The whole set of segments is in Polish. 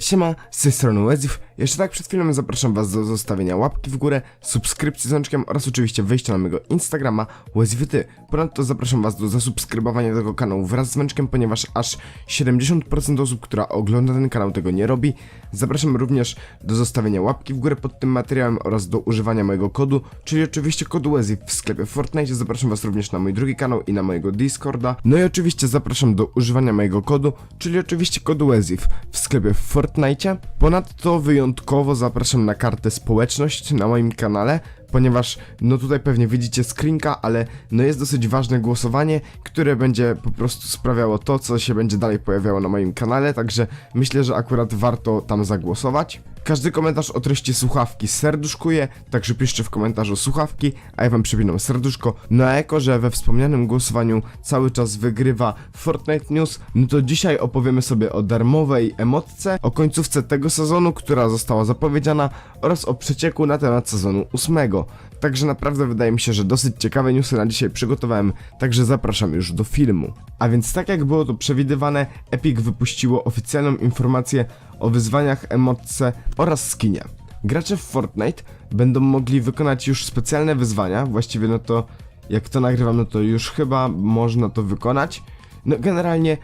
Siema, z tej strony Wezif. Jeszcze tak przed chwilą zapraszam was do zostawienia łapki w górę, subskrypcji z dzwoneczkiem oraz oczywiście wejścia na mojego Instagrama WezifyTy. Ponadto zapraszam was do zasubskrybowania tego kanału wraz z dzwoneczkiem, ponieważ aż 70% osób, która ogląda ten kanał tego nie robi. Zapraszam również do zostawienia łapki w górę pod tym materiałem oraz do używania mojego kodu, czyli oczywiście kodu Wezif w sklepie Fortnite. Zapraszam was również na mój drugi kanał i na mojego Discorda. No i oczywiście zapraszam do używania mojego kodu, czyli oczywiście kodu Wezif w sklepie w Fortnite. Ponadto wyjątkowo zapraszam na kartę społeczność na moim kanale, ponieważ no tutaj pewnie widzicie screenka, ale no jest dosyć ważne głosowanie, które będzie po prostu sprawiało to, co się będzie dalej pojawiało na moim kanale, także myślę, że akurat warto tam zagłosować. Każdy komentarz o treści słuchawki serduszkuję, także piszcie w komentarzu słuchawki, a ja wam przypinam serduszko. No a jako, że we wspomnianym głosowaniu cały czas wygrywa Fortnite News, no to dzisiaj opowiemy sobie o darmowej emotce, o końcówce tego sezonu, która została zapowiedziana oraz o przecieku na temat sezonu ósmego. Także naprawdę wydaje mi się, że dosyć ciekawe newsy na dzisiaj przygotowałem, także zapraszam już do filmu. A więc tak jak było to przewidywane, Epic wypuściło oficjalną informację o wyzwaniach, emotce oraz skinie. Gracze w Fortnite będą mogli wykonać już specjalne wyzwania, właściwie no to jak to nagrywam, no to już chyba można to wykonać. No generalnie,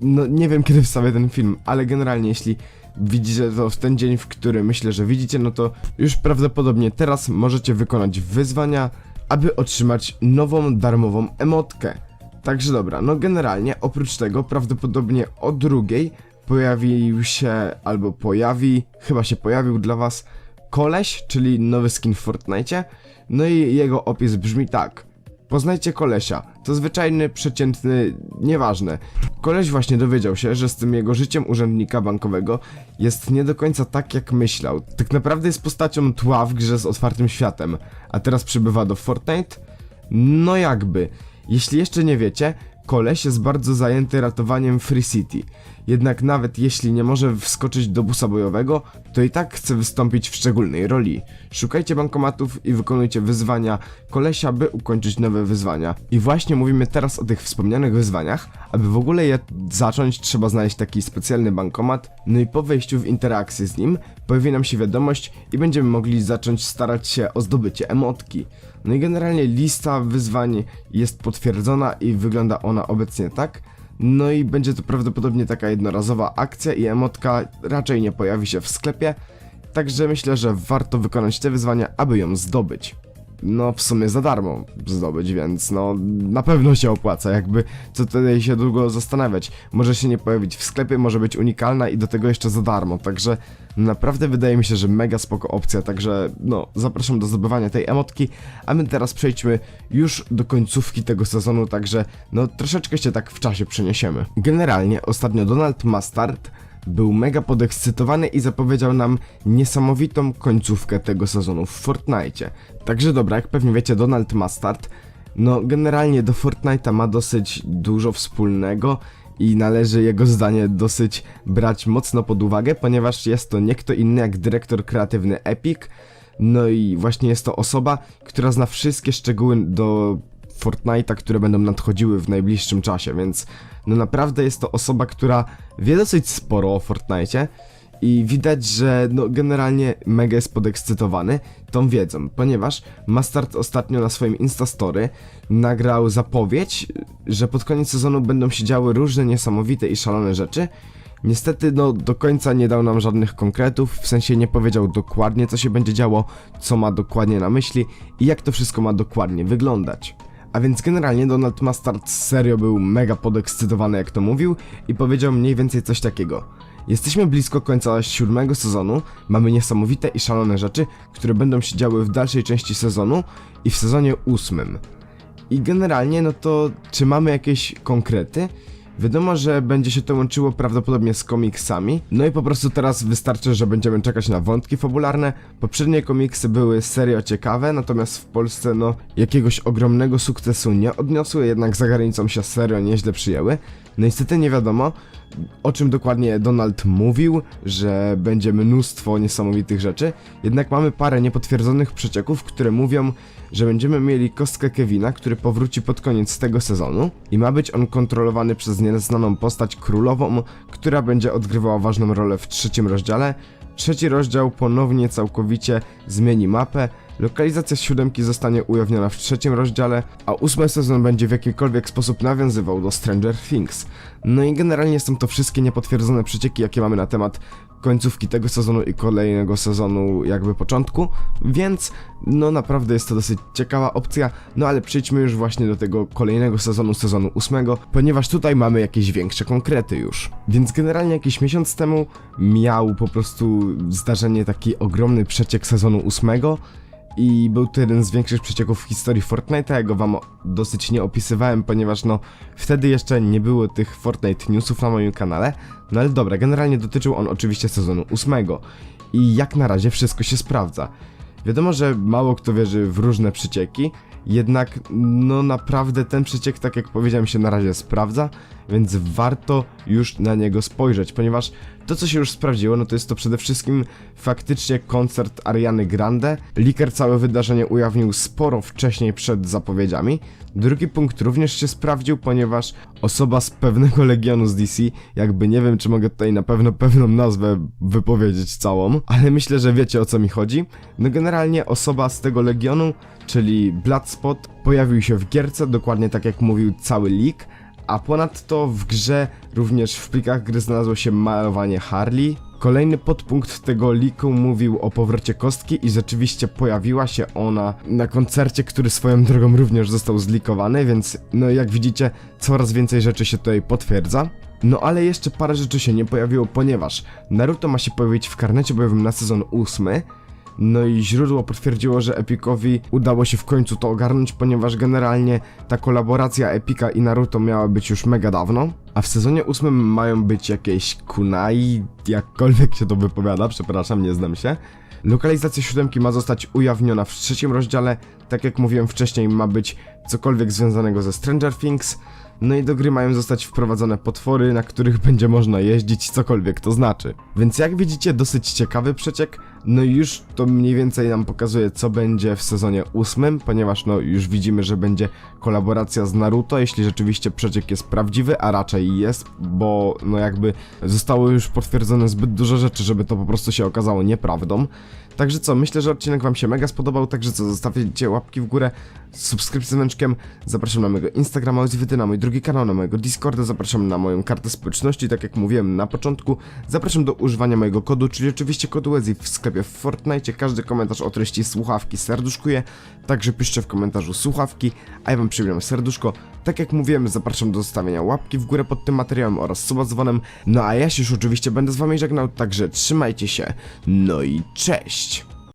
no nie wiem kiedy wstawię ten film, ale generalnie jeśli widzicie to w ten dzień, w który myślę, że widzicie, no to już prawdopodobnie teraz możecie wykonać wyzwania, aby otrzymać nową darmową emotkę. Także dobra, no generalnie oprócz tego prawdopodobnie o drugiej pojawił się albo pojawi, chyba się pojawił dla was koleś, czyli nowy skin w Fortnite. No i jego opis brzmi tak. Poznajcie kolesia. To zwyczajny, przeciętny, nieważne. Koleś właśnie dowiedział się, że z tym jego życiem urzędnika bankowego jest nie do końca tak, jak myślał. Tak naprawdę jest postacią tła w grze z otwartym światem, a teraz przybywa do Fortnite? No jakby. Jeśli jeszcze nie wiecie, koleś jest bardzo zajęty ratowaniem Free City. Jednak nawet jeśli nie może wskoczyć do busa bojowego, to i tak chce wystąpić w szczególnej roli. Szukajcie bankomatów i wykonujcie wyzwania kolesia, by ukończyć nowe wyzwania. I właśnie mówimy teraz o tych wspomnianych wyzwaniach. Aby w ogóle je zacząć, trzeba znaleźć taki specjalny bankomat. No i po wejściu w interakcję z nim, pojawi nam się wiadomość i będziemy mogli zacząć starać się o zdobycie emotki. No i generalnie lista wyzwań jest potwierdzona i wygląda ona obecnie tak. No i będzie to prawdopodobnie taka jednorazowa akcja i emotka raczej nie pojawi się w sklepie. Także myślę, że warto wykonać te wyzwania, aby ją zdobyć. No, w sumie za darmo zdobyć, więc no, na pewno się opłaca, jakby co tutaj się długo zastanawiać. Może się nie pojawić w sklepie, może być unikalna i do tego jeszcze za darmo, także naprawdę wydaje mi się, że mega spoko opcja, także no, zapraszam do zdobywania tej emotki, a my teraz przejdźmy już do końcówki tego sezonu, także no, troszeczkę się tak w czasie przeniesiemy. Generalnie, ostatnio Donald Mustard był mega podekscytowany i zapowiedział nam niesamowitą końcówkę tego sezonu w Fortnite. Także dobra, jak pewnie wiecie, Donald Mustard, no generalnie do Fortnite'a ma dosyć dużo wspólnego i należy jego zdanie dosyć brać mocno pod uwagę, ponieważ jest to nie kto inny jak dyrektor kreatywny Epic, no i właśnie jest to osoba, która zna wszystkie szczegóły do Fortnite'a, które będą nadchodziły w najbliższym czasie, więc no naprawdę jest to osoba, która wie dosyć sporo o Fortnite'cie i widać, że no generalnie mega jest podekscytowany tą wiedzą, ponieważ Mustard ostatnio na swoim Instastory nagrał zapowiedź, że pod koniec sezonu będą się działy różne niesamowite i szalone rzeczy. Niestety, no, do końca nie dał nam żadnych konkretów, w sensie nie powiedział dokładnie, co się będzie działo, co ma dokładnie na myśli i jak to wszystko ma dokładnie wyglądać. A więc generalnie Donald Mustard serio był mega podekscytowany, jak to mówił, i powiedział mniej więcej coś takiego. Jesteśmy blisko końca siódmego sezonu, mamy niesamowite i szalone rzeczy, które będą się działy w dalszej części sezonu i w sezonie ósmym. I generalnie, no to czy mamy jakieś konkrety? Wiadomo, że będzie się to łączyło prawdopodobnie z komiksami, no i po prostu teraz wystarczy, że będziemy czekać na wątki fabularne. Poprzednie komiksy były serio ciekawe, natomiast w Polsce no jakiegoś ogromnego sukcesu nie odniosły, jednak za granicą się serio nieźle przyjęły. No niestety nie wiadomo, o czym dokładnie Donald mówił, że będzie mnóstwo niesamowitych rzeczy. Jednak mamy parę niepotwierdzonych przecieków, które mówią, że będziemy mieli kostkę Kevina, który powróci pod koniec tego sezonu i ma być on kontrolowany przez nieznaną postać królową, która będzie odgrywała ważną rolę w trzecim rozdziale. Trzeci rozdział ponownie całkowicie zmieni mapę. Lokalizacja siódemki zostanie ujawniona w trzecim rozdziale, a ósmy sezon będzie w jakikolwiek sposób nawiązywał do Stranger Things. No i generalnie są to wszystkie niepotwierdzone przecieki, jakie mamy na temat końcówki tego sezonu i kolejnego sezonu jakby początku, więc no naprawdę jest to dosyć ciekawa opcja, no ale przejdźmy już właśnie do tego kolejnego sezonu, sezonu ósmego, ponieważ tutaj mamy jakieś większe konkrety już. Więc generalnie jakiś miesiąc temu miał po prostu zdarzenie taki ogromny przeciek sezonu ósmego, i był to jeden z większych przecieków w historii Fortnite'a, ja go wam dosyć nie opisywałem, ponieważ no wtedy jeszcze nie było tych Fortnite newsów na moim kanale, no ale dobra, generalnie dotyczył on oczywiście sezonu ósmego i jak na razie wszystko się sprawdza. Wiadomo, że mało kto wierzy w różne przecieki, jednak no naprawdę ten przeciek, tak jak powiedziałem, się na razie sprawdza, więc warto już na niego spojrzeć, ponieważ to, co się już sprawdziło, no to jest to przede wszystkim faktycznie koncert Ariany Grande. Liker całe wydarzenie ujawnił sporo wcześniej przed zapowiedziami. Drugi punkt również się sprawdził, ponieważ osoba z pewnego legionu z DC, jakby nie wiem, czy mogę tutaj na pewno pewną nazwę wypowiedzieć całą, ale myślę, że wiecie o co mi chodzi. No generalnie osoba z tego legionu, czyli Bloodspot, pojawił się w gierce, dokładnie tak jak mówił cały leak, a ponadto w grze również w plikach gry znalazło się malowanie Harley. Kolejny podpunkt tego leaku mówił o powrocie kostki i rzeczywiście pojawiła się ona na koncercie, który swoją drogą również został zlikowany, więc no jak widzicie coraz więcej rzeczy się tutaj potwierdza. No ale jeszcze parę rzeczy się nie pojawiło, ponieważ Naruto ma się pojawić w karnecie bojowym na sezon 8, no i źródło potwierdziło, że Epicowi udało się w końcu to ogarnąć, ponieważ generalnie ta kolaboracja Epika i Naruto miała być już mega dawno. A w sezonie ósmym mają być jakieś kunai, jakkolwiek się to wypowiada, przepraszam, nie znam się. Lokalizacja siódemki ma zostać ujawniona w trzecim rozdziale. Tak jak mówiłem wcześniej, ma być cokolwiek związanego ze Stranger Things. No i do gry mają zostać wprowadzone potwory, na których będzie można jeździć, cokolwiek to znaczy. Więc jak widzicie, dosyć ciekawy przeciek. No już to mniej więcej nam pokazuje, co będzie w sezonie ósmym, ponieważ no już widzimy, że będzie kolaboracja z Naruto, jeśli rzeczywiście przeciek jest prawdziwy, a raczej jest, bo no jakby zostało już potwierdzone zbyt dużo rzeczy, żeby to po prostu się okazało nieprawdą. Także co, myślę, że odcinek wam się mega spodobał, także co, zostawcie łapki w górę, subskrypcję zapraszam na mojego Instagrama, Ozwyty, na mój drugi kanał, na mojego Discorda, zapraszam na moją kartę społeczności, tak jak mówiłem na początku, zapraszam do używania mojego kodu, czyli oczywiście kodu Wezy w sklepie w Fortnite, każdy komentarz o treści słuchawki serduszkuję, także piszcie w komentarzu słuchawki, a ja wam przybiorę serduszko, tak jak mówiłem, zapraszam do zostawienia łapki w górę pod tym materiałem oraz suba dzwonem, no a ja się już oczywiście będę z wami żegnał, także trzymajcie się, no i cześć!